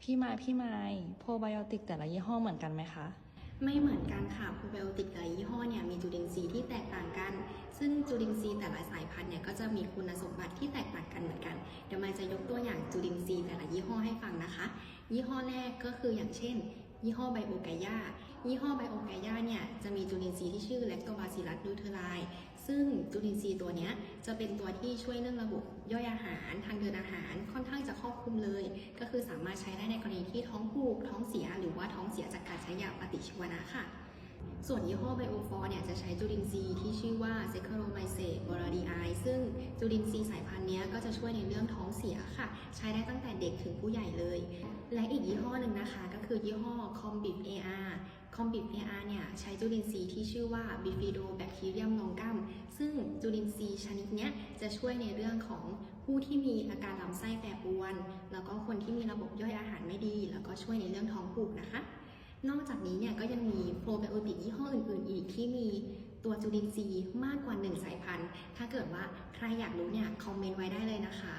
พี่ไม้พี่ไม้โพไบโอติกแต่ละยี่ห้อเหมือนกันไหมคะ ไม่เหมือนกันค่ะโปรไบโอติกแต่ละยี่ห้อเนี่ยมีจุลินทรีย์ที่แตกต่างกัน ซึ่งจุลินทรีย์แต่ละสายพันธุ์เนี่ยก็จะมีคุณสมบัติที่แตกต่างกันเหมือนกัน เดี๋ยวมาจะยกตัวอย่างจุลินทรีย์แต่ละยี่ห้อให้ฟังนะคะ ยี่ห้อแรกก็คืออย่างเช่น ยี่ห้อไบโอไกยายี่ห้อไบโอไกยาเนี่ยจะมีจุลินทรีย์ที่ชื่อแลคโตบาซิลัสดูเทอไรซึ่งจุลินทรีย์ตัวเนี้ยจะเป็นตัวที่ช่วยเรื่องระบบย่อยอาหาร ทางเดินอาหาร คือสามารถใช้ได้ในกรณีที่ท้องผูก ท้องเสีย หรือว่าท้องเสียจากการใช้ยาปฏิชีวนะค่ะ ส่วนยี่ห้อไบโอฟอร์เนี่ยจะใช้จุลินทรีย์ที่ชื่อว่าเซคโรไมเซตบรดีไอซึ่งจุลินทรีย์สายพันธุ์นี้ก็จะช่วยในเรื่องท้องเสียค่ะ ใช้ได้ตั้งแต่เด็กถึงผู้ใหญ่เลย และอีกยี่ห้อหนึ่งนะคะ ก็คือยี่ห้อ Combib AR Combib AR เนี่ยใช้จุลินทรีย์ที่ชื่อว่า Bifidobacterium longum ซึ่งจุลินทรีย์ชนิดนี้จะช่วยในเรื่องของผู้ที่มีอาการลำไส้แปรปรวน ก็คนที่มีระบบย่อยอาหารไม่ดี แล้วก็ช่วยในเรื่องท้องผูกนะคะ นอกจากนี้เนี่ยก็ยังมีโปรไบโอติกยี่ห้ออื่นๆ อีกที่มีตัวจุลินทรีย์มากกว่า 1 สายพันธุ์ ถ้าเกิดว่าใครอยากรู้เนี่ยคอมเมนต์ไว้ได้เลยนะคะ